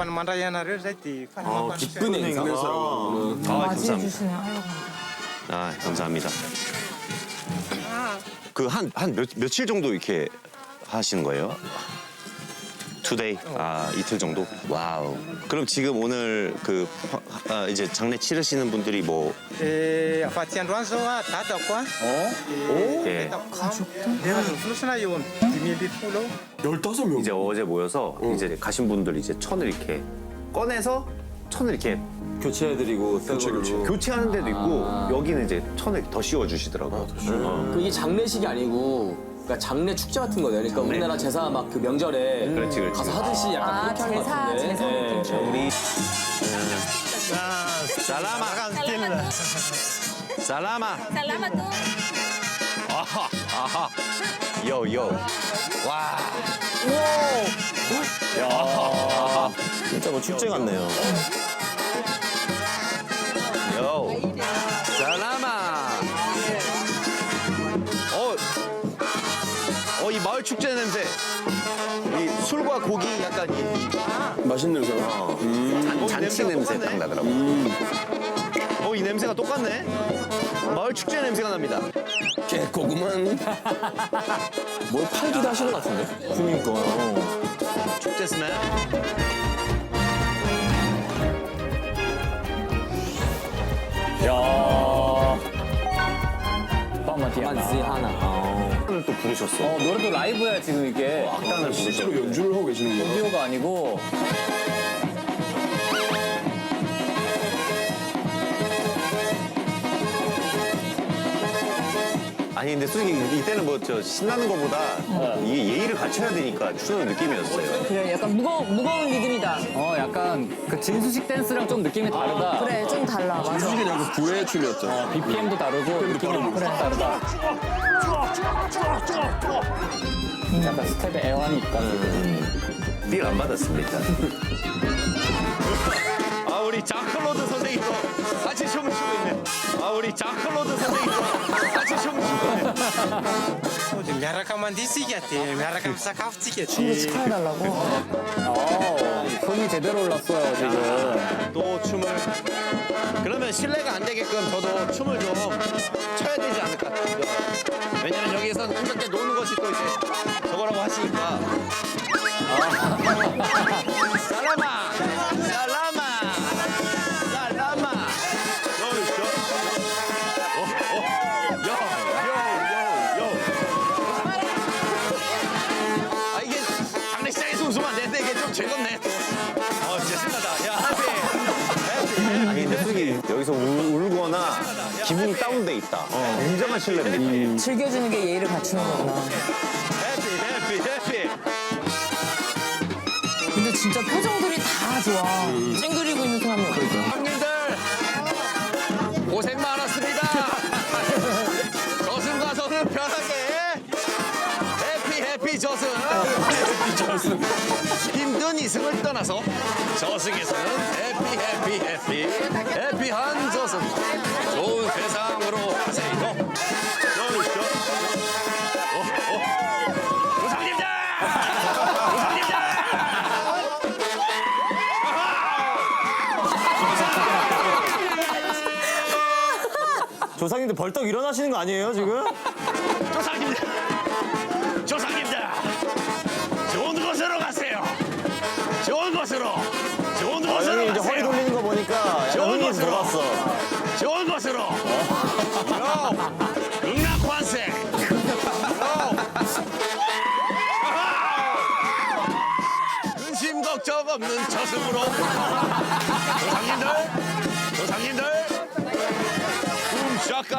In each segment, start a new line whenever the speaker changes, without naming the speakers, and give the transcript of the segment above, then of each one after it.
kawan mandrayana 를 살때
어, 기쁜 행사. 아,
맞이해
감사합니다.
주시네 하려고.
아, 감사합니다. 그 한 한 며칠 정도 이렇게 하시는 거예요? 투데이 아 이틀 정도? 와우. 그럼 지금 오늘 그 아, 이제 장례 치르시는 분들이 뭐?
에 파티안 란소와 다다과
예,
가족도 내가 무슨 요 비밀비 풀로.
15명.
이제 어제 모여서 이제 가신 분들 이제 천을 이렇게 꺼내서 천을 이렇게
교체해드리고 새 걸로.
교체하는 데도 있고 여기는 이제 천을 더 씌워 주시더라고요. 어.
그 이게 장례식이 아니고 그러니까 장례 축제 같은 거예요. 그러니까 우리나라 제사 막 그 명절에
그렇지, 그렇지.
가서 하듯이 약간
아,
그렇게 하는 것
제사,
같은데.
제사
예.
느낌처럼.
우리 살라마 살라마
Salamat po.
아하 아하 요요 와 야, 진짜 뭐 축제 같네요. 요, 축제 냄새. 이 술과 고기 약간 이
맛있는 냄새.
잔, 잔치 냄새 딱 나더라고. 어, 이 냄새가 똑같네. 마을 축제 냄새가 납니다.
개고구만.
뭘 팔기도 하시는 것 같은데.
그러니까. 축제 스멜.
만지 하나.
오늘 또 부르셨어.
어, 노래도 라이브야 지금 이게
악단을 부르셨어.
실제로 연주를 하고 계시는 거야.
오디오가 아니고
근데 솔직히 이때는 뭐 저 신나는 것보다 이게 예의를 갖춰야 되니까 추는 느낌이었어요.
그래 약간 무거 무거운 리듬이다.
어 약간 그 진수식 댄스랑 좀 느낌이 다르다.
그래 좀 달라 맞아.
솔직히 그냥 그 구애 춤이었죠.
BPM도 다르고 느낌이 그래 다르다. 약간 스텝에 애환이 있다.
삘안 받았습니다. 아 우리 자클로드 선생님도 같이 춤을 추고 있네. 아 우리 자클로드 선생님도.
Miaraka mandeha tsika dia miaraka misakafo
춤도
tsika
축하해달라고.
어, 손이 제대로 올랐어요 지금.
또 춤을 그러면 실례가 안 되게끔 저도 춤을 좀 춰야 되지 않을까. 왜냐면 여기에서는 함께 노는 것이 또 이제 저거라고 하시니까. 다운돼 있다. 굉장한 신뢰입니다.
즐겨주는 게 예의를 갖추는 거구나.
해피, 해피, 해피.
근데 진짜 표정들이 다 좋아. 찡그리고 있는 사람이 없어.
형님들 고생 많았습니다. 저승 가서는 편하게 해피 해피 저승. 힘든 이승을 떠나서 저승에서는 해피 해피 해피 해피한 저승. 조상님들
벌떡 일어나시는 거 아니에요 지금?
조상님들! 조상님들! 좋은 곳으로 가세요! 좋은 곳으로! 좋은
아,
곳으로
형님 이제 허리
가세요!
돌리는 거 보니까 약간
좋은
흥이
곳으로.
들어갔어.
좋은 곳으로! 요! 극락환생! 근심 걱정 없는 저승으로! 조상님들!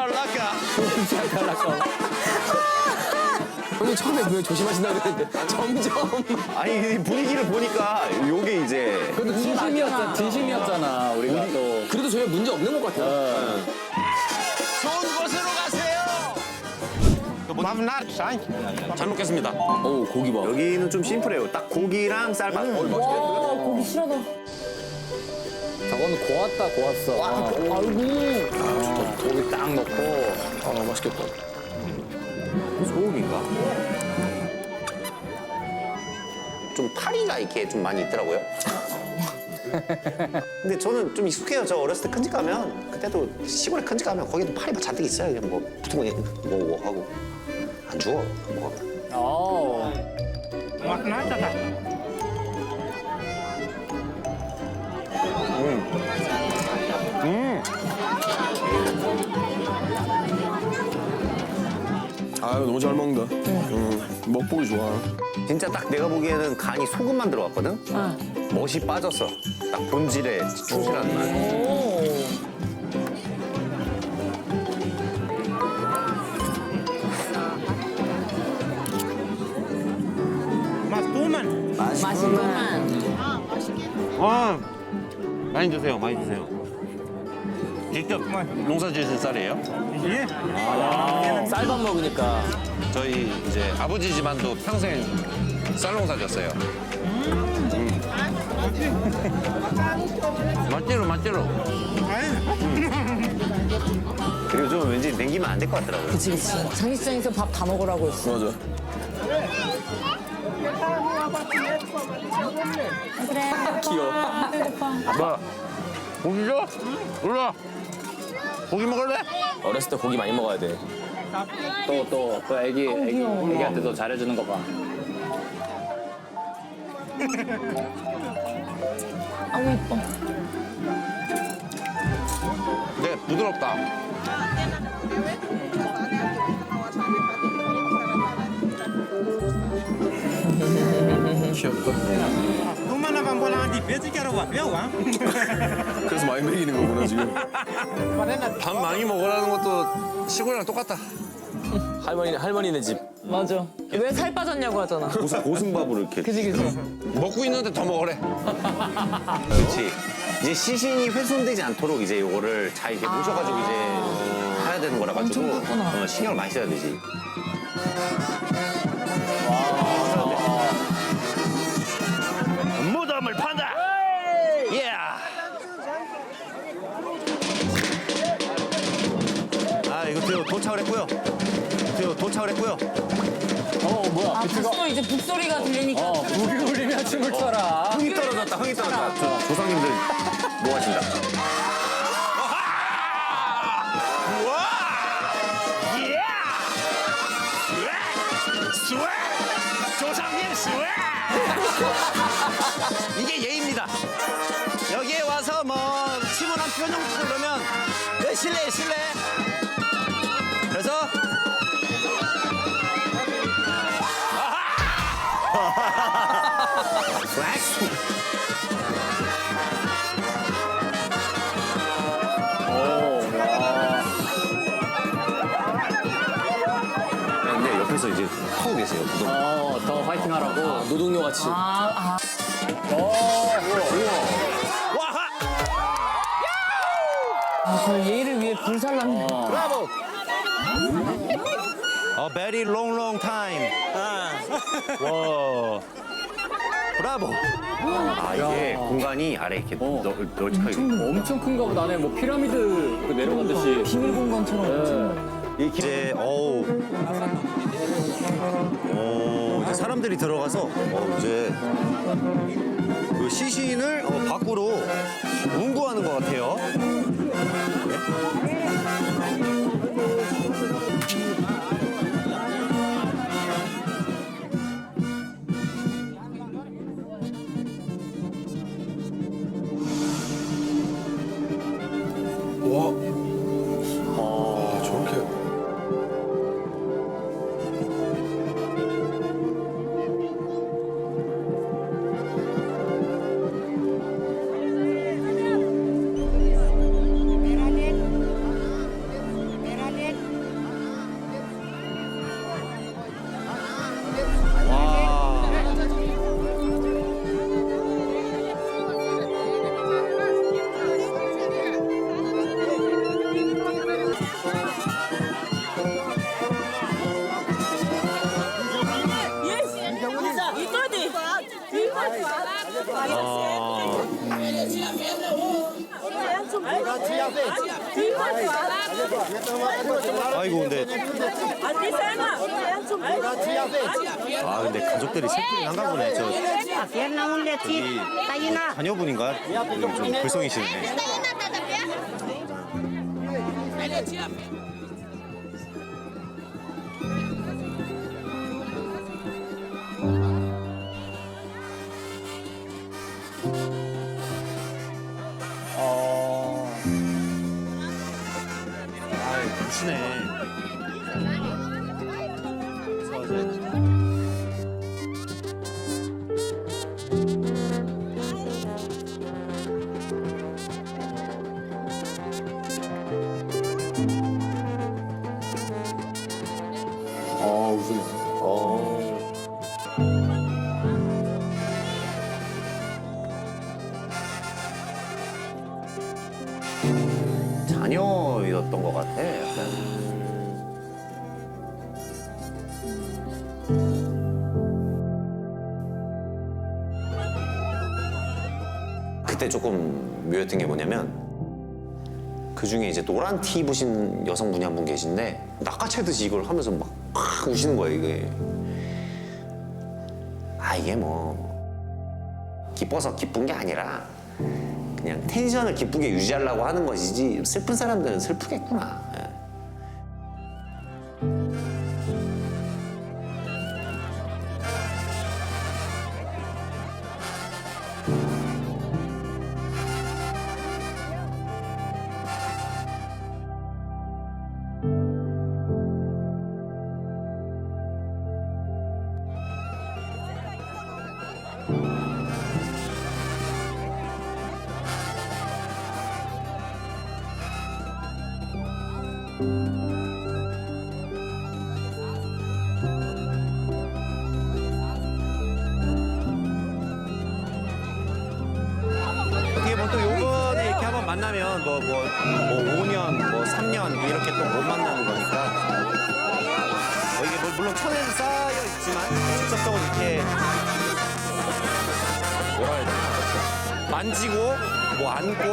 훔샤깔라까! 형님 처음에 왜 조심하신다고 그랬는데 점점
아니, 이 분위기를 보니까 요게 이제.
그래도 진심이었잖아. 진심이었잖아 우리가 또.
그래도 저희가 문제 없는 것 같아요. 좋은 곳으로 가세요.
잘 먹겠습니다.
오 고기 봐.
여기는 좀 심플해요. 딱 고기랑 쌀밥. 어,
와 고기 싫어도.
저거는 고왔다 고왔어. 아이고. 고기 딱 넣고.
아 맛있겠다.
소고기인가? 좀 파리가 이렇게 좀 많이 있더라고요. 근데 저는 좀 익숙해요. 저 어렸을 때 큰집 가면 그때도 시골에 큰집 가면 거기도 막 잔뜩 있어요. 그냥 뭐 붙은 거 뭐, 뭐 하고 안 죽어. 뭐.
어.
아 유 너무 잘 먹는다. 응. 먹보기 좋아.
진짜 딱 내가 보기에는 간이 소금만 들어갔거든. 멋이 빠졌어. 딱 본질에 충실한 맛.
맛도만.
맛있구만.
아, 많이 드세요, 많이 드세요. 직접 농사 지으신 쌀이에요?
예.
쌀밥 먹으니까
저희 이제 아버지 집안도 평생 쌀 농사 졌어요. 음. 맛지로, 맛지로.
그리고 좀 왠지 남기면 안 될 것 같더라고요.
그치, 그치. 장례식장에서 밥 다 먹으라고 했어.
맞아.
귀여워.
뭐, 고기 줘? 일로 와. 고기 먹을래?
어렸을 때 고기 많이 먹어야 돼.
또, 또, 또 애기, 애기, 애기한테도 잘해주는 거 봐.
아우, 예뻐.
네, 부드럽다.
도만 나만 보라 디 베지게로 와. 뼈 와.
그래서 많이 먹이는 거구나 지금.
밥 많이 먹으라는 것도 시골이랑 똑같다.
할머니 할머니네 집.
맞아. 왜 살 빠졌냐고 하잖아.
고승, 고승밥으로 이렇게.
그치, 그치.
먹고 있는데 더 먹으래.
그렇지. 이제 시신이 훼손되지 않도록 이제 이거를 잘 이렇게 모셔가지고 이제 해야 되는 거라 가지고. 어, 신경을 많이 써야 되지.
이제 북소리가 들리니까.
어, 북이 울리면 춤을 춰라.
흥이 떨어졌다. 흥이 떨어졌다. 조, 조상님들 뭐 하신다.
조상님 스웨! 이게 예입니다. 여기에 와서 뭐 침울한 표정 그러면 네, 실례 실례.
근데 옆에서 이제 하고 계세요. 무덤.
어, 더 화이팅 하라고.
노동요 같이.
아, 아. 아, 그 얘를 위해 불살랐네.
브라보.
A very long long time. 와. 브라보. 아 이게 공간이 아래 이렇게
어.
널, 널찍하게. 돼 있고.
엄청 큰가 보다. 안에 뭐 피라미드 그 내려가듯이.
비밀 공간처럼 엄청.
이제 어우. 어, 이제 사람들이 들어가서 어, 이제 그 시신을 어, 밖으로 운구하는 것 같아요.
아이고 근데 아 근데 가족들이 슬프긴 한가 보네. 저 저기 자녀분인가? 좀 불성이시네. 아, 무시네.
아 웃음.
자녀였던 것 같아. 약간. 그때 조금 묘했던 게 뭐냐면 그 중에 이제 노란 티 입으신 여성분이 한 분 계신데 낚아채듯이 이걸 하면서 막, 막 우시는 거예요 이게. 아 이게 뭐 기뻐서 기쁜 게 아니라 그냥 텐션을 기쁘게 유지하려고 하는 것이지 슬픈 사람들은 슬프겠구나.
직접적으로 이렇게 뭐라 해야 되나. 만지고, 뭐 안고,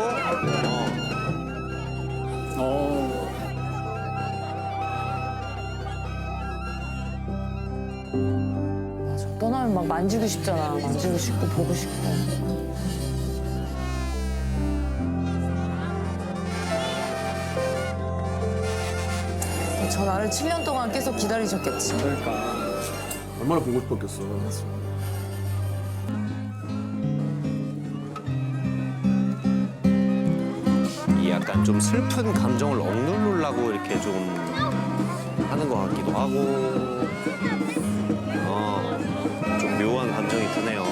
어.
떠나면 막 만지고 싶잖아. 만지고 싶고 보고 싶고. 저 나를 7년 동안 계속 기다리셨겠지.
얼마나 보고 싶었겠어.
이 약간 좀 슬픈 감정을 억누르려고 이렇게 좀 하는 것 같기도 하고, 어, 좀 묘한 감정이 드네요.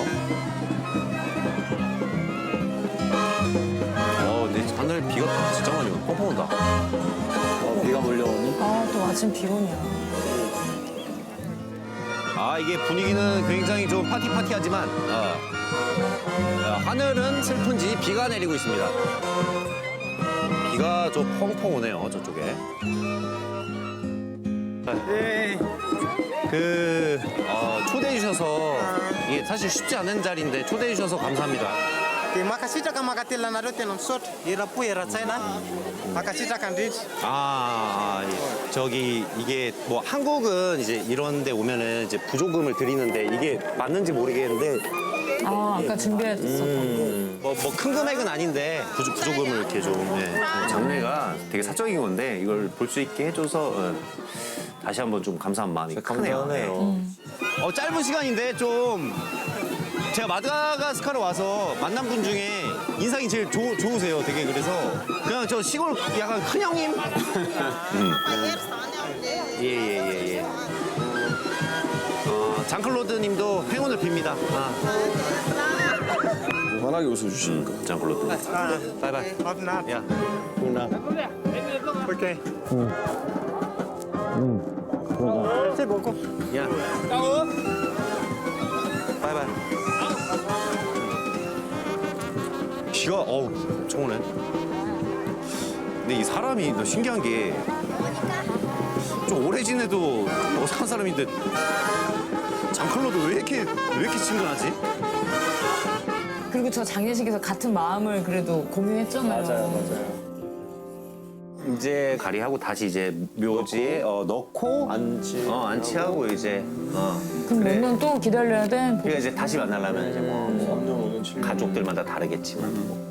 어, 근데 하늘 비가 진짜 많이 오고 펑펑 온다.
어, 비가 몰려오니?
아, 또 마침 비군이야.
아, 이게 분위기는 굉장히 좀 파티파티하지만, 어, 어, 하늘은 슬픈지 비가 내리고 있습니다. 비가 좀 펑펑 오네요, 저쪽에. 네. 그, 어, 초대해 주셔서, 이게 사실 쉽지 않은 자리인데 초대해 주셔서 감사합니다.
Di makasita ka makatila na rote nam sot. Ira pu ira china. Makasita kan rit.
아, 아, 예. 저기 이게 뭐 한국은 이제 이런 데 오면은 이제 부조금을 드리는데 이게 맞는지 모르겠는데
아, 아까 준비했었던
음, 뭐뭐 큰 금액은 아닌데 부조, 부조금을 이렇게 좀 예. 장례가 되게 사적인 건데 이걸 볼 수 있게 해줘서 어, 다시 한번 좀 감사한 마음이 크네요. 네. 어 짧은 시간인데 좀 제가 마다가스카르 와서 만난 분 중에 인상이 제일 좋, 좋으세요. 되게 그래서 그냥 저 시골 약간 큰 형님. 예예예 예, 예. 어, 장클로드님도 행운을 빕니다. 아,
환하게 웃어주시니까.
장클로드. 바이바이.
Of not.
야.
Okay. C'est beaucoup.
야. 바이바이. 기가 어우 엄청 오네. 근데 이 사람이 더 신기한 게 좀 오래 지내도 너무 사는 사람인데 장클로도 왜 이렇게 왜 이렇게 친근하지?
그리고 저 장례식에서 같은 마음을 그래도 공유했잖아요.
맞아요.
이제 가리하고 다시 이제 묘지에 넣고, 어, 넣고
안치
어 안치하고 이제 어
그럼 몇 년 또 기다려야 돼?
그러니까 이제 다시 만나려면 이제 뭐 가족들마다 다르겠지만 뭐.